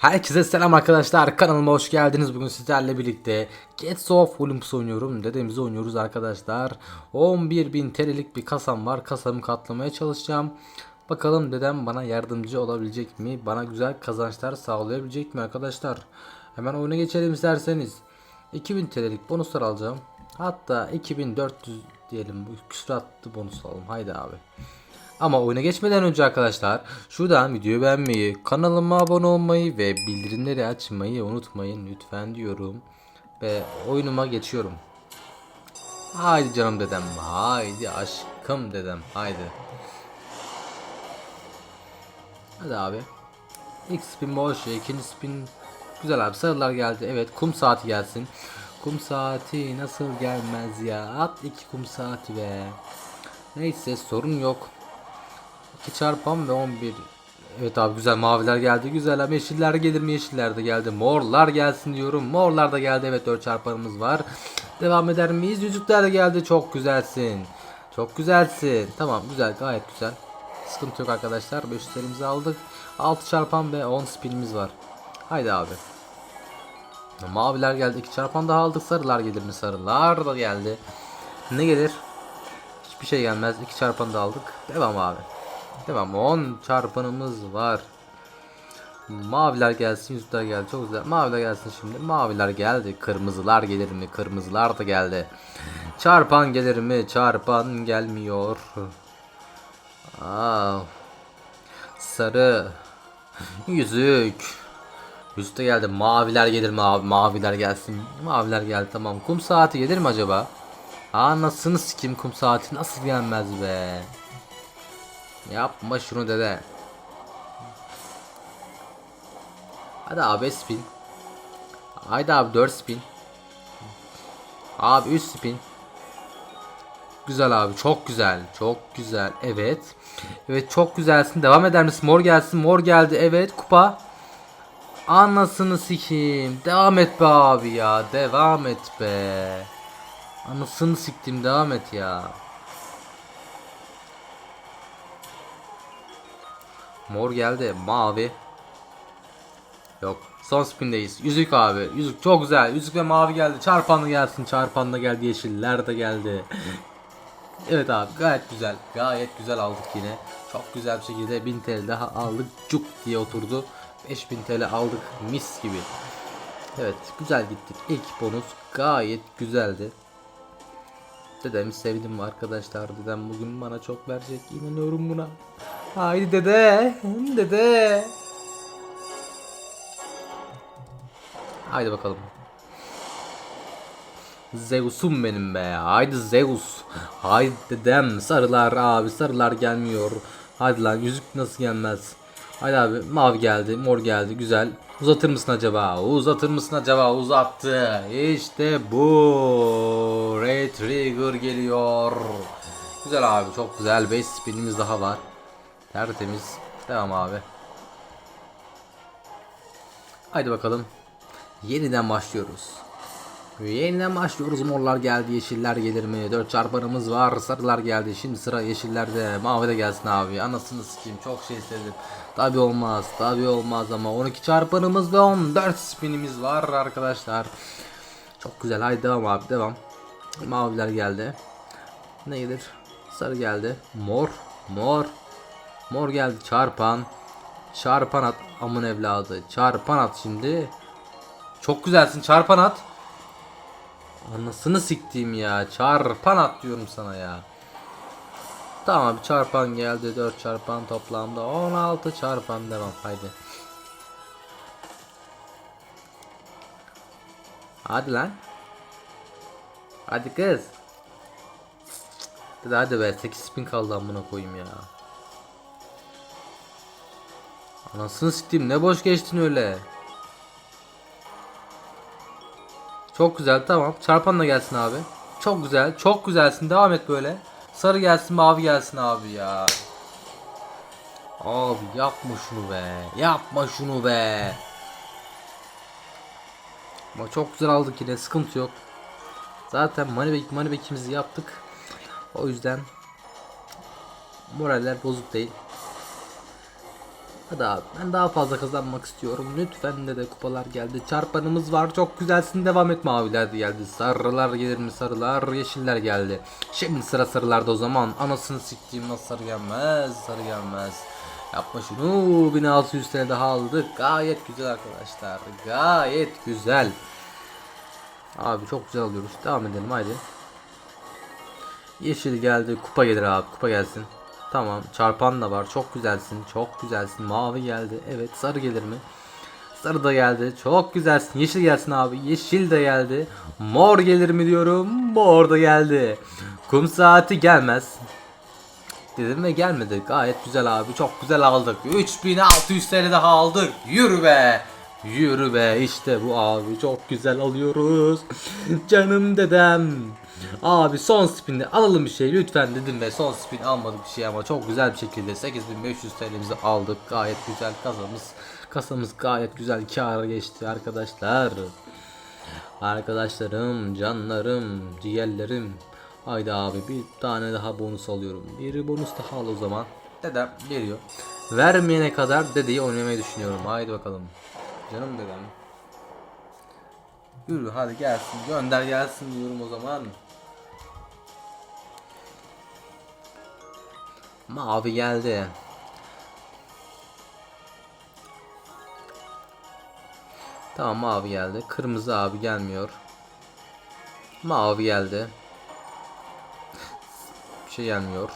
Herkese selam arkadaşlar. Kanalıma hoş geldiniz. Bugün sizlerle birlikte Gets of Olympus oynuyorum. Dedemizi oynuyoruz arkadaşlar. 11.000 TL'lik bir kasam var. Kasamı katlamaya çalışacağım. Bakalım dedem bana yardımcı olabilecek mi? Bana güzel kazançlar sağlayabilecek mi arkadaşlar? Hemen oyuna geçelim isterseniz. 2000 TL'lik bonuslar alacağım. Hatta 2400 diyelim. Bu küsuratlı bonus alalım. Haydi abi ama oyuna geçmeden önce arkadaşlar şuradan videoyu beğenmeyi, kanalıma abone olmayı ve bildirimleri açmayı unutmayın lütfen diyorum. Ve oyunuma geçiyorum. Haydi canım dedem, haydi aşkım dedem, haydi. Hadi abi. İlk spin boş, ikinci spin güzel abi sarılar geldi. Evet kum saati gelsin. Kum saati nasıl gelmez ya? At iki kum saati be. Neyse sorun yok. 2 çarpan ve 11 Evet abi güzel. Maviler geldi güzel ama yeşiller gelir mi? Yeşiller de geldi. Morlar gelsin diyorum. Morlar da geldi. Evet 4 çarpanımız var. Devam eder miyiz? Yüzükler de geldi. Çok güzelsin. Çok güzelsin. Tamam güzel. Gayet güzel. Sıkıntı yok arkadaşlar. 500 elimizi aldık. 6 çarpan ve 10 spinimiz var. Haydi abi. Maviler geldi. 2 çarpan daha aldık. Sarılar gelir mi? Sarılar da geldi. Ne gelir? Hiçbir şey gelmez. 2 çarpan da aldık. Devam abi Devam 10 çarpanımız var. Maviler gelsin, yüzler geldi. Çok güzel. Maviler gelsin şimdi. Maviler geldi. Kırmızılar gelir mi? Kırmızılar da geldi. Çarpan gelir mi? Çarpan gelmiyor. Aa. Sarı. Yüzük. Yüzük de geldi. Maviler gelir mi abi? Maviler gelsin. Maviler geldi tamam. Kum saati gelir mi acaba? Anasını sikim kum saati nasıl gelmez be? Yapma şunu dede. Hadi abi spin. Haydi abi 4 spin. Abi 3 spin. Güzel abi çok güzel. Çok güzel. Evet. Evet çok güzelsin. Devam eder misin? Mor gelsin. Mor geldi. Evet kupa. Anasını sikeyim. Devam et be abi ya. Devam et be. Anasını siktim. Devam et ya. Mor geldi. Mavi. Yok. Son spindeyiz. Yüzük abi. Yüzük çok güzel. Yüzük ve mavi geldi. Çarpanlı gelsin. Çarpanlı geldi. Yeşiller de geldi. evet abi gayet güzel. Gayet güzel aldık yine. Çok güzel bir şekilde 1000 TL daha aldık. Cuk diye oturdu. 5000 TL aldık. Mis gibi. Evet güzel gittik. İlk bonus gayet güzeldi. Dedemi sevdim arkadaşlar. Dedem bugün bana çok verecek. İnanıyorum buna. Haydi dede. Dede. Haydi bakalım. Zeus'um benim be. Haydi Zeus. Haydi dedem. Sarılar abi. Sarılar gelmiyor. Haydi lan yüzük nasıl gelmez. Haydi abi mavi geldi. Mor geldi. Güzel. Uzatır mısın acaba? Uzatır mısın acaba? Uzattı. İşte bu. Ray Trigger geliyor. Güzel abi çok güzel. 5 spinimiz daha var. Tertemiz. Devam abi. Haydi bakalım. Yeniden başlıyoruz. Yeniden başlıyoruz. Morlar geldi. Yeşiller gelir mi? 4 çarpanımız var. Sarılar geldi. Şimdi sıra yeşillerde. Mavi de gelsin abi. Anasını sikeyim. Çok şey istedim. Tabi olmaz. Tabi olmaz ama 12 çarpanımız ve 14 spinimiz var arkadaşlar. Çok güzel. Haydi devam abi. Devam. Maviler geldi. Ne gelir? Sarı geldi. Mor. Mor. Mor geldi. Çarpan. Çarpan at. Amın evladı. Çarpan at şimdi. Çok güzelsin. Çarpan at. Anasını siktiğim ya. Çarpan at diyorum sana ya. Tamam abi çarpan geldi. 4 çarpan toplamda 16 çarpan devam. Haydi. Hadi lan. Hadi kız. Hadi be 8 spin kaldı amına koyayım ya. Anasını siktim ne boş geçtin öyle. Çok güzel tamam. Çarpan da gelsin abi. Çok güzel. Çok güzelsin. Devam et böyle. Sarı gelsin mavi gelsin abi ya. Abi yapma şunu be. Yapma şunu be. Ama çok güzel aldık yine. Sıkıntı yok. Zaten moneyback moneyback'imizi yaptık. O yüzden moraller bozuk değil. Hadi abi ben daha fazla kazanmak istiyorum. Lütfen de de kupalar geldi. Çarpanımız var. Çok güzelsin. Devam et maviler de geldi. Sarılar gelir mi sarılar? Yeşiller geldi. Şimdi sıra sarılarda o zaman. Anasını siktiğim nasıl sarı gelmez. Sarı gelmez. Yapma şunu. 1600 TL daha aldık. Gayet güzel arkadaşlar. Gayet güzel. Abi çok güzel alıyoruz. Devam edelim haydi. Yeşil geldi. Kupa gelir abi. Kupa gelsin. Tamam. Çarpan da var. Çok güzelsin. Çok güzelsin. Mavi geldi. Evet. Sarı gelir mi? Sarı da geldi. Çok güzelsin. Yeşil gelsin abi. Yeşil de geldi. Mor gelir mi diyorum. Mor da geldi. Kum saati gelmez. Dedim ve gelmedi. Gayet güzel abi. Çok güzel aldık. 3600 TL daha aldık. Yürü be. Yürü be. İşte bu abi. Çok güzel alıyoruz. Canım dedem. Abi son spin'de alalım bir şey lütfen dedim ve son spin almadık bir şey ama çok güzel bir şekilde 8500 TL'mizi aldık. Gayet güzel kasamız. Kasamız gayet güzel kâra geçti arkadaşlar. Arkadaşlarım, canlarım, ciğerlerim. Haydi abi bir tane daha bonus alıyorum. Bir bonus daha al o zaman. Dedem veriyor. Vermeyene kadar dedeyi oynamayı düşünüyorum. Haydi bakalım. Canım dedem. Yürü hadi gelsin. Gönder gelsin diyorum o zaman. Mavi geldi. Tamam mavi geldi. Kırmızı abi gelmiyor. Mavi geldi. Bir şey gelmiyor.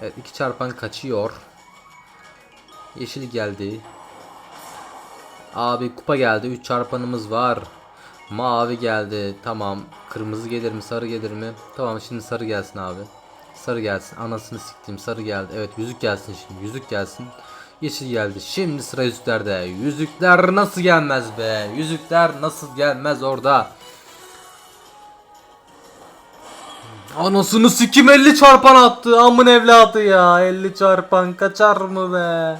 Evet iki çarpan kaçıyor. Yeşil geldi. Abi kupa geldi. 3 çarpanımız var. Mavi geldi. Tamam. Kırmızı gelir mi? Sarı gelir mi? Tamam şimdi sarı gelsin abi. Sarı gelsin. Anasını siktim. Sarı geldi. Evet yüzük gelsin şimdi. Yüzük gelsin. Yeşil geldi. Şimdi sıra yüzüklerde. Yüzükler nasıl gelmez be? Yüzükler nasıl gelmez orada? Anasını sikim 50 çarpan attı. Amın evladı ya. 50 çarpan kaçar mı be?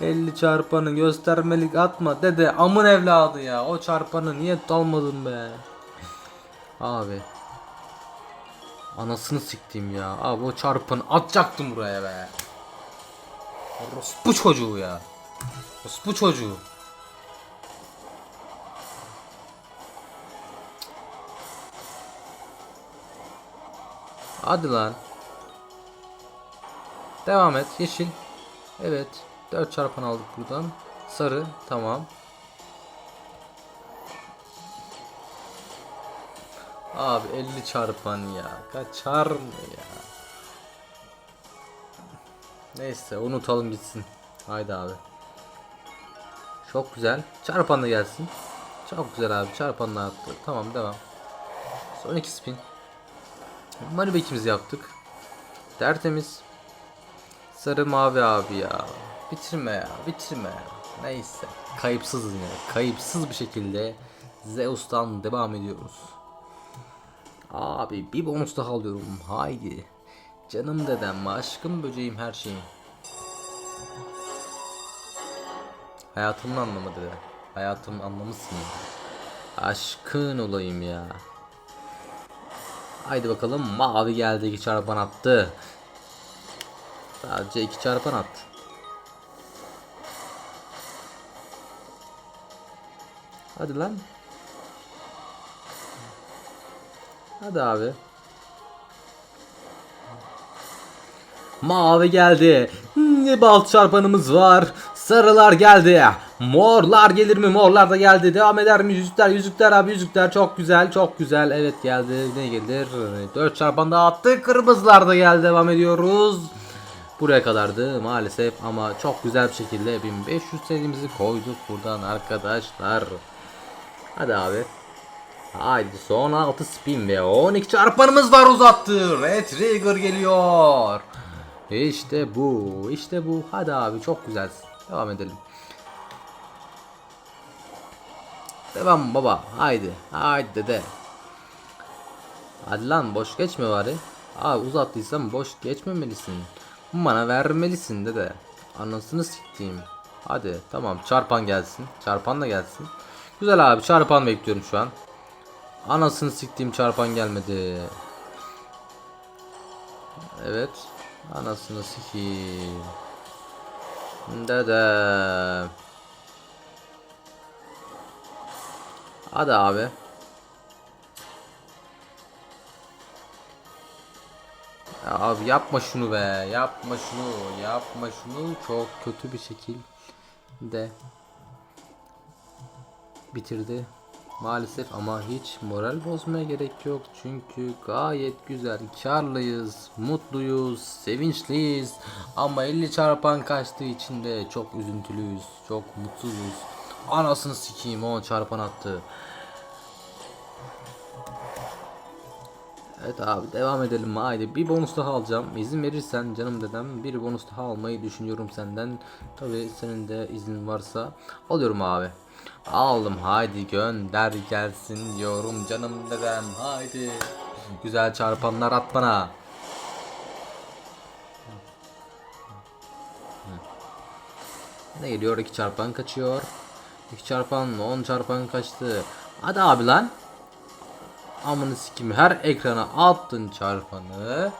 50 çarpanı göstermelik atma dede amın evladı ya. O çarpanı niye almadın be? Abi. Anasını siktim ya. Abi o çarpanı atacaktım buraya be. Orospu çocuğu ya. Orospu çocuğu. Hadi lan. Devam et. Yeşil. Evet. 4 çarpan aldık buradan. Sarı. Tamam. Abi 50 çarpan ya. Kaçar mı ya? Neyse unutalım gitsin. Haydi abi. Çok güzel. Çarpan da gelsin. Çok güzel abi. Çarpan da attı. Tamam devam. Son iki spin. Money back'imizi yaptık. Tertemiz. Sarı mavi abi ya. Bitirme ya. Bitirme ya. Neyse. Kayıpsız yine. Kayıpsız bir şekilde Zeus'tan devam ediyoruz. Abi bir bonus daha alıyorum. Haydi. Canım dedem, aşkım böceğim her şeyim. Hayatımın anlamı dede. Hayatımın anlamısın. Aşkın olayım ya. Haydi bakalım mavi geldi iki çarpan attı. Sadece iki çarpan attı. Hadi lan. Hadi abi. Mavi geldi. Bal çarpanımız var. Sarılar geldi. Morlar gelir mi? Morlar da geldi. Devam eder mi? Yüzükler, yüzükler abi yüzükler çok güzel, çok güzel. Evet geldi. Ne gelir? 4 çarpan da attı. Kırmızılar da geldi. Devam ediyoruz. Buraya kadardı maalesef ama çok güzel bir şekilde 1500 TL'mizi koyduk buradan arkadaşlar. Hadi abi. Haydi son 6 spin ve 12 çarpanımız var uzattı. Red Trigger geliyor. İşte bu. işte bu. Hadi abi çok güzelsin. Devam edelim. Devam baba. Haydi. Haydi dede. Hadi lan boş geçme bari. Abi uzattıysan boş geçmemelisin. Bana vermelisin dede. Anasını siktiğim. Hadi tamam çarpan gelsin. Çarpan da gelsin. Güzel abi çarpan bekliyorum şu an. Anasını siktiğim çarpan gelmedi. Evet. Anasını sikeyim. Dede. Hadi abi. Ya abi yapma şunu be. Yapma şunu. Yapma şunu. Çok kötü bir şekilde bitirdi. Maalesef ama hiç moral bozmaya gerek yok. Çünkü gayet güzel. Karlıyız, mutluyuz, sevinçliyiz. Ama 50 çarpan kaçtığı için de çok üzüntülüyüz. Çok mutsuzuz. Anasını sikeyim o çarpan attı. Evet abi devam edelim haydi bir bonus daha alacağım izin verirsen canım dedem bir bonus daha almayı düşünüyorum senden tabi senin de izin varsa alıyorum abi aldım haydi gönder gelsin diyorum canım dedem haydi güzel çarpanlar at bana ne geliyor iki çarpan kaçıyor iki çarpan 10 çarpan kaçtı hadi abi lan Amını sikim her ekrana attın çarpanı.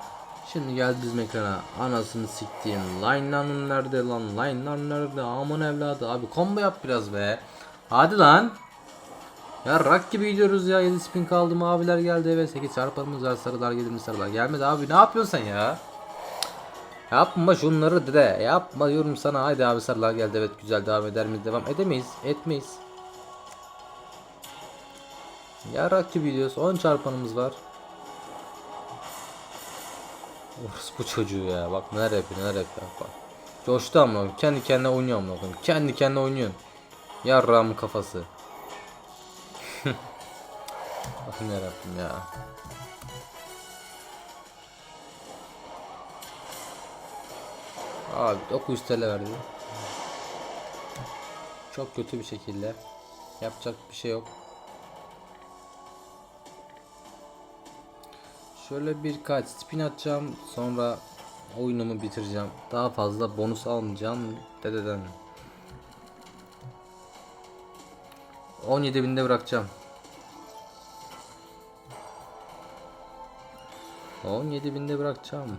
Şimdi geldi bizim ekrana. Anasını siktiğim. Line'ların nerede lan? Line'lar nerede? Aman evladı. Abi combo yap biraz be. Hadi lan. Ya rak gibi gidiyoruz ya. 7 spin kaldı. Maviler geldi. Evet 8 çarpanımız var. Sarılar geldi mi sarılar gelmedi. Abi ne yapıyorsun sen ya? Yapma şunları dede. Yapma diyorum sana. Haydi abi sarılar geldi. Evet güzel devam eder miyiz? Devam edemeyiz. Etmeyiz. Yarak gibi gidiyoruz. 10 çarpanımız var. Orası bu çocuğu ya. Bak neler yapıyor neler yapıyor. Bak. Coştu ama kendi kendine oynuyor ama Kendi kendine oynuyorsun. Yarrağımın kafası. Bakın yarabbim ya. Abi 900 TL verdi. Çok kötü bir şekilde. Yapacak bir şey yok. Şöyle birkaç spin atacağım. Sonra oyunumu bitireceğim. Daha fazla bonus almayacağım dededen. 17 binde bırakacağım. 17 binde bırakacağım.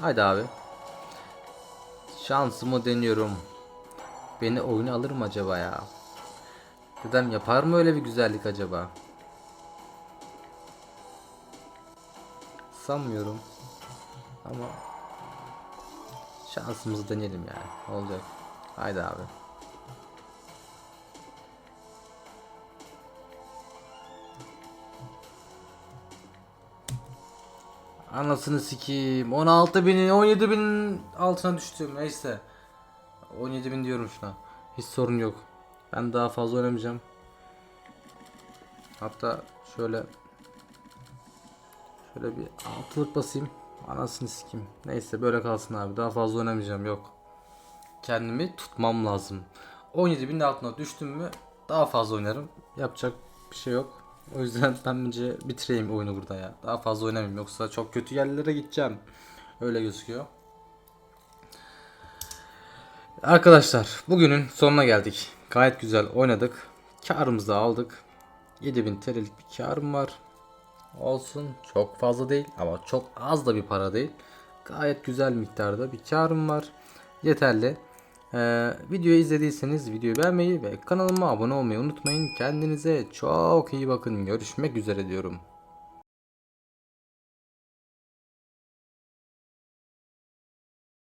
Haydi abi. Şansımı deniyorum. Beni oyuna alır mı acaba ya? Dedem yapar mı öyle bir güzellik acaba? Sanmıyorum. Ama şansımızı deneyelim yani. Olacak. Haydi abi. Anasını sikeyim. 16 bin, 17 bin altına düştüm. Neyse. 17 bin diyorum şuna. Hiç sorun yok. Ben daha fazla oynamayacağım. Hatta şöyle Şöyle bir altılık basayım. Anasını sikeyim. Neyse böyle kalsın abi. Daha fazla oynamayacağım yok. Kendimi tutmam lazım. 17 bin altına düştüm mü daha fazla oynarım. Yapacak bir şey yok. O yüzden ben bence bitireyim oyunu burada ya. Daha fazla oynamayayım yoksa çok kötü yerlere gideceğim. Öyle gözüküyor. Arkadaşlar bugünün sonuna geldik. Gayet güzel oynadık. Karımızı da aldık. 7000 TL'lik bir karım var. Olsun çok fazla değil ama çok az da bir para değil. Gayet güzel miktarda bir karım var. Yeterli. Ee, videoyu izlediyseniz videoyu beğenmeyi ve kanalıma abone olmayı unutmayın. Kendinize çok iyi bakın. Görüşmek üzere diyorum.